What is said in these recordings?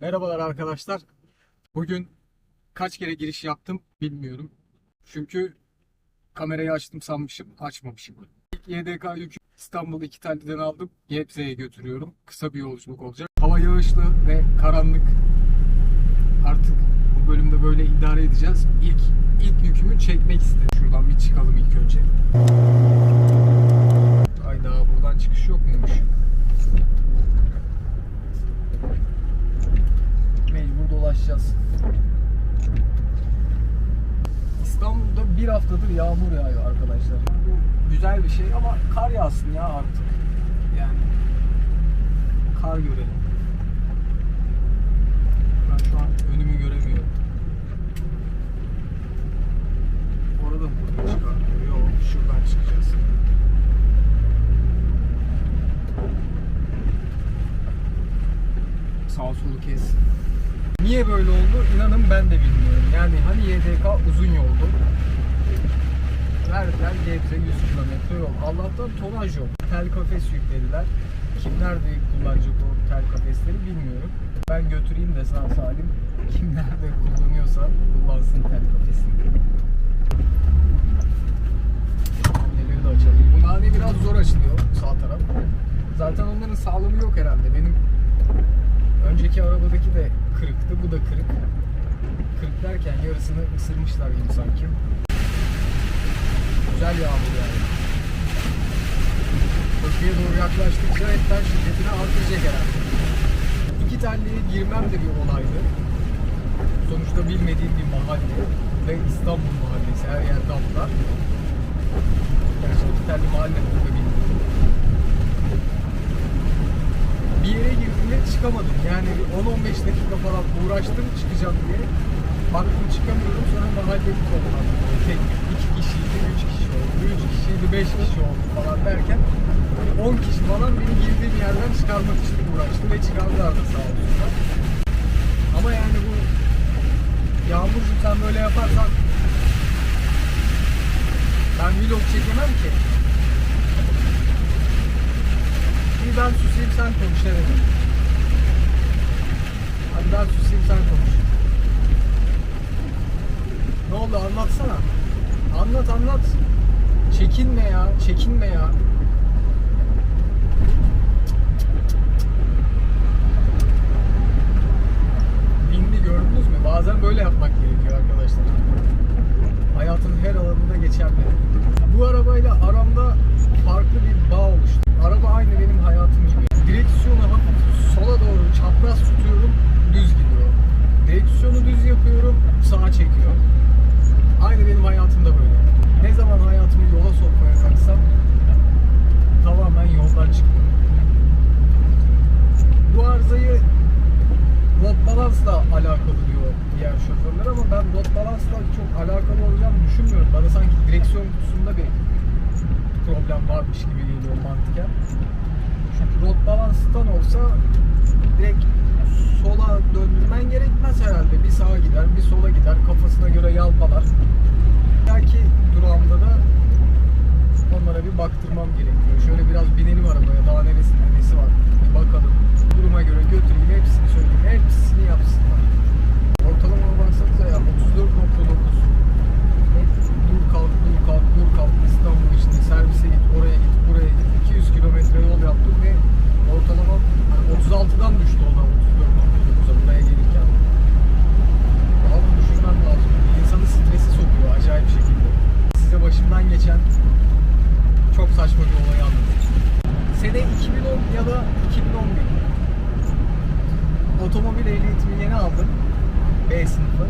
Merhabalar arkadaşlar. Bugün kaç kere giriş yaptım bilmiyorum. Çünkü kamerayı açtım sanmışım, açmamışım. İlk YDK yükü İstanbul iki telden aldım. Gebze'ye götürüyorum. Kısa bir yolculuk olacak. Hava yağışlı ve karanlık. Artık bu bölümde böyle idare edeceğiz. İlk ilk yükümü çekmek istedim. Şuradan bir çıkalım ilk önce. Hayda buradan çıkış yok muymuş? Dolaşacağız. İstanbul'da bir haftadır yağmur yağıyor arkadaşlar. Bu güzel bir şey ama kar yağsın ya artık. Yani kar görelim. Ben şu an önümü göremiyorum. Orada mı buradan çıkar? Yok şuradan çıkacağız. Sağ solu kes. Niye böyle oldu? İnanın ben de bilmiyorum. Yani hani YDK uzun yoldu. Verdiler Gebze 100 kilometre yol. Allah'tan tonaj yok. Tel kafes yüklediler. Kimler de kullanacak o tel kafesleri bilmiyorum. Ben götüreyim de sağ salim. Kim nerede kullanıyorsa kullansın tel kafesini. Anneleri de açalım. Bu nane biraz zor açılıyor sağ taraf. Zaten onların sağlamı yok herhalde. Benim Önceki arabadaki de kırıktı. Bu da kırık. Kırık derken yarısını ısırmışlar gibi sanki. Güzel yağmur yani. Köprüye doğru yaklaştıkça hepten şiddetini artıracak herhalde. İki telliye girmem de bir olaydı. Sonuçta bilmediğim bir mahalle ve İstanbul mahallesi her yer damlar. Gerçi iki telli mahalle burada bilmiyorum bir yere girdiğimde çıkamadım. Yani bir 10-15 dakika falan uğraştım çıkacağım diye. Baktım çıkamıyorum sonra mahalleli toplandı. Tek iki kişiydi, üç kişi oldu, üç kişiydi, beş kişi oldu falan derken 10 kişi falan beni girdiğim yerden çıkarmak için uğraştı ve çıkardılar da sağ olsunlar. Ama yani bu Yağmurcuğum sen böyle yaparsan ben vlog çekemem ki. Bir ben susayım sen konuş evet. Susayım sen konuş. Ne oldu anlatsana. Anlat anlat. Çekinme ya, çekinme ya. Düşünmüyorum. Bana sanki direksiyon kutusunda bir problem varmış gibi geliyor mantıken. Çünkü rot balanstan olsa direkt sola döndürmen gerekmez herhalde. Bir sağa gider, bir sola gider, kafasına göre yalpalar. Belki durağımda da onlara bir baktırmam gerekiyor. Şöyle biraz binelim arabaya, daha neresinde nesi var bir bakalım. Duruma göre götüreyim, hepsini söyleyeyim, hepsini yapsınlar. Ortalama baksanıza ya 34.9 dur kalk dur kalk dur kalk İstanbul içinde servise git oraya git buraya git 200 kilometre yol yaptım ve ortalama hani 36'dan düştü o da 34.9'a buraya gelirken. Daha bunu düşünmem lazım. İnsanı stresi sokuyor acayip şekilde. Size başımdan geçen çok saçma bir olayı anlatayım. Sene 2010 ya da 2011. Otomobil ehliyetimi yeni aldım. B sınıfı.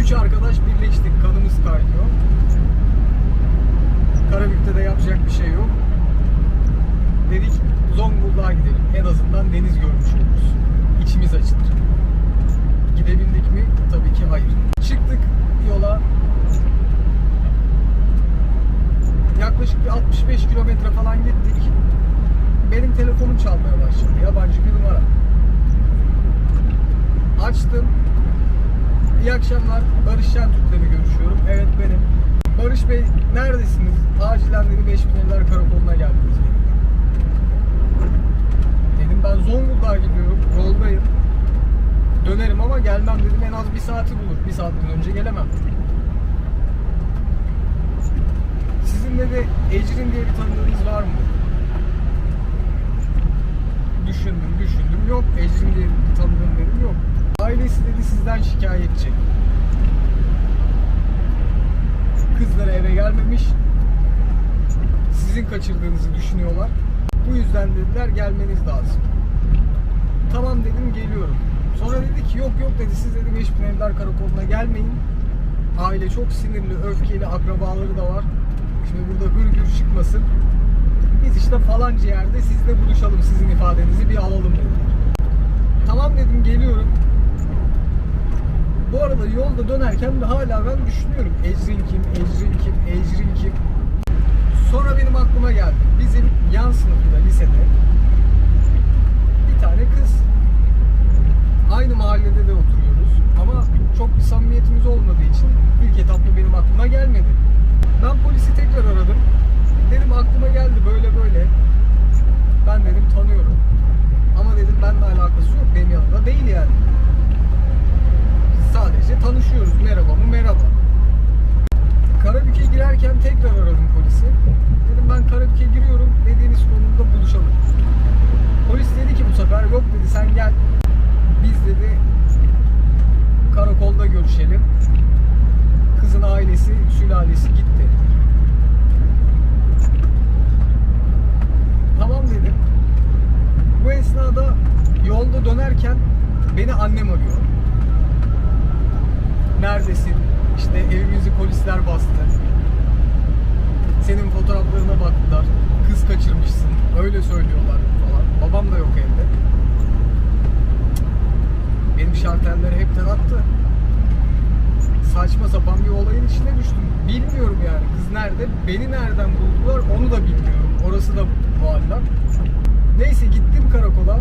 Üç arkadaş birleştik. Kanımız kaynıyor. Karabük'te de yapacak bir şey yok. Dedik Zonguldak'a gidelim. En azından deniz görmüş oluruz. İçimiz açılır. Gidebildik mi? Tabii ki hayır. Çıktık yola. Yaklaşık bir 65 kilometre falan gittik. Benim telefonum çalmaya başladı. Yabancı bir numara. Açtım. İyi akşamlar. Barış Şentürk'le mi görüşüyorum? Evet benim. Barış Bey neredesiniz? Acilen dedi 5000 Evler Karakolu'na geldiniz. Dedim ben gelmem dedim en az bir saati bulur. Bir saatten önce gelemem. Sizin de Ecrin diye bir tanıdığınız var mı? Düşündüm düşündüm yok. Ecrin diye bir tanıdığım dedim yok. Ailesi dedi sizden şikayetçi. Kızları eve gelmemiş. Sizin kaçırdığınızı düşünüyorlar. Bu yüzden dediler gelmeniz lazım. Tamam dedim geliyorum. Sonra dedi ki yok yok dedi siz dedi Meşbun Evler Karakolu'na gelmeyin. Aile çok sinirli, öfkeli, akrabaları da var. Şimdi burada hırgür çıkmasın. Biz işte falanca yerde sizle buluşalım, sizin ifadenizi bir alalım dediler. Tamam dedim geliyorum. Bu arada yolda dönerken de hala ben düşünüyorum. Ecrin kim, Ecrin kim, Ecrin kim? Sonra benim aklıma geldi. Bizim yan sınıfta lisede bir tane kız. Aynı mahallede de oturuyoruz. Ama çok bir samimiyetimiz olmadığı için ilk etapta benim aklıma gelmedi. Ben polisi tekrar aradım. Dedim aklıma geldi böyle böyle. Ben dedim tanıyorum. Ama dedim benimle alakası yok. Benim yanımda değil yani. Biz sadece tanışıyoruz. Merhaba mı merhaba. Karabük'e girerken tekrar aradım polisi. Dedim ben Karabük'e giriyorum. Dediğiniz konumda buluşalım. Polis dedi ki bu sefer yok dedi sen gel. Biz dedi karakolda görüşelim. Kızın ailesi, sülalesi gitti. Tamam dedim. Bu esnada yolda dönerken beni annem arıyor. Neredesin? İşte evimizi polisler bastı. Senin fotoğraflarına baktılar. Kız kaçırmışsın. Öyle söylüyorlar falan. Babam da yok evde. Benim şartelleri hepten attı. Saçma sapan bir olayın içine düştüm. Bilmiyorum yani kız nerede, beni nereden buldular onu da bilmiyorum. Orası da muallak. Neyse gittim karakola.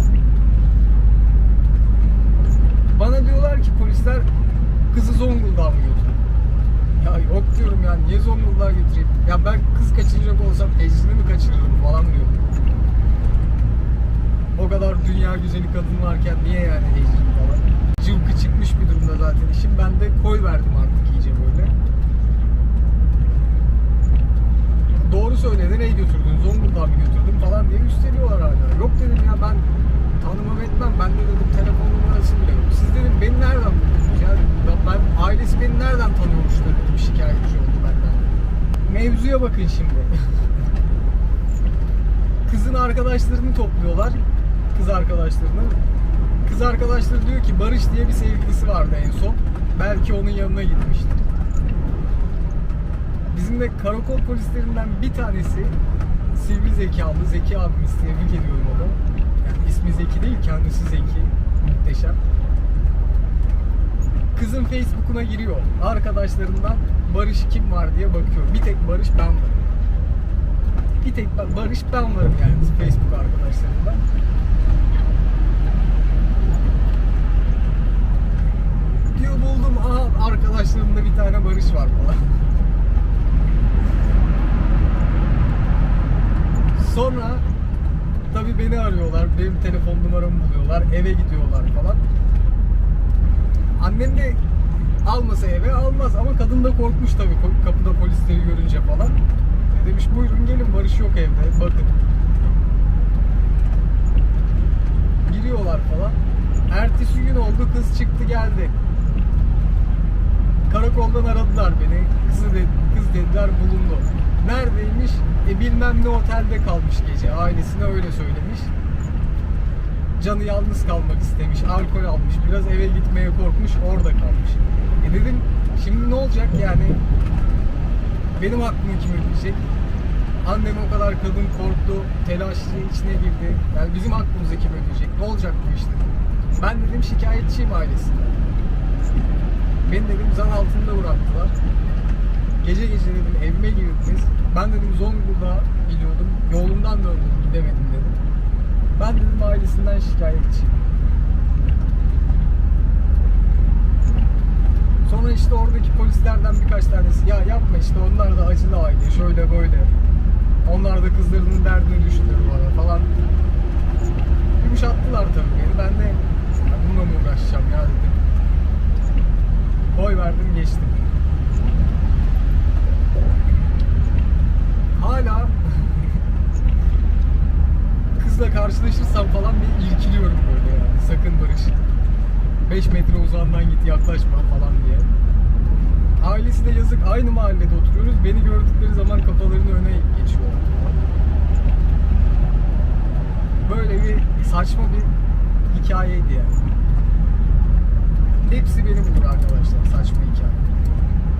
Bana diyorlar ki polisler kızı Zonguldak'a mı götürün? Ya yok diyorum ya niye Zonguldak'a götüreyim? Ya ben kız kaçıracak olsam Ecrin'i mi kaçırırım falan diyorum. O kadar dünya güzeli kadın varken niye yani Ecrin falan? Cıvkı çıkmış bir durumda zaten işim. Ben de koy verdim artık iyice böyle. Doğru söyle nereye götürdün? Zonguldak'a mı götürdün falan diye üsteliyorlar hala. Yok dedim ya ben tanımam etmem. Ben de dedim telefon numarası bile yok. Siz dedim beni nereden buldunuz? Ya ben ailesi beni nereden tanıyormuş da dedim şikayetçi oldu benden. Mevzuya bakın şimdi. Kızın arkadaşlarını topluyorlar. Kız arkadaşlarını. Kız arkadaşları diyor ki Barış diye bir sevgilisi vardı en son. Belki onun yanına gitmiştir. Bizim de karakol polislerinden bir tanesi sivri zekalı Zeki abimiz tebrik ediyorum onu. Yani ismi Zeki değil kendisi Zeki. Muhteşem. Kızın Facebook'una giriyor. Arkadaşlarından Barış kim var diye bakıyor. Bir tek Barış ben varım. Bir tek ba- Barış ben varım yani Facebook arkadaşlarından. Diyor buldum aha arkadaşlarımda bir tane Barış var falan. Sonra tabii beni arıyorlar. Benim telefon numaramı buluyorlar. Eve gidiyorlar falan. Annem de almasa eve almaz ama kadın da korkmuş tabii kapıda polisleri görünce falan. Demiş buyurun gelin Barış yok evde bakın. Giriyorlar falan. Ertesi gün oldu kız çıktı geldi. Karakoldan aradılar beni. Kızı de, kız dediler bulundu. Neredeymiş? E bilmem ne otelde kalmış gece. Ailesine öyle söylemiş. Canı yalnız kalmak istemiş. Alkol almış. Biraz eve gitmeye korkmuş. Orada kalmış. E dedim şimdi ne olacak yani? Benim aklımı kim ödeyecek? Annem o kadar kadın korktu. Telaşlı içine girdi. Yani bizim aklımızı kim ödeyecek? Ne olacak bu işte? Ben dedim şikayetçiyim ailesinden. Beni dedim zan altında bıraktılar. Gece gece dedim evime girdiniz. Ben dedim Zonguldak'a gidiyordum. Yolumdan döndüm gidemedim dedim. Ben dedim ailesinden şikayetçiyim. Sonra işte oradaki polislerden birkaç tanesi ya yapma işte onlar da acılı aile şöyle böyle. Onlar da kızlarının derdini düşünür bana falan. Yumuşattılar tabii beni. Ben de "Ya bununla mı uğraşacağım ya dedim. yaklaşsam falan bir irkiliyorum böyle yani. Sakın Barış. 5 metre uzağından git yaklaşma falan diye. Ailesi de yazık aynı mahallede oturuyoruz. Beni gördükleri zaman kafalarını öne geçiyorlar. Böyle bir saçma bir hikayeydi yani. Hepsi benim olur arkadaşlar saçma hikaye.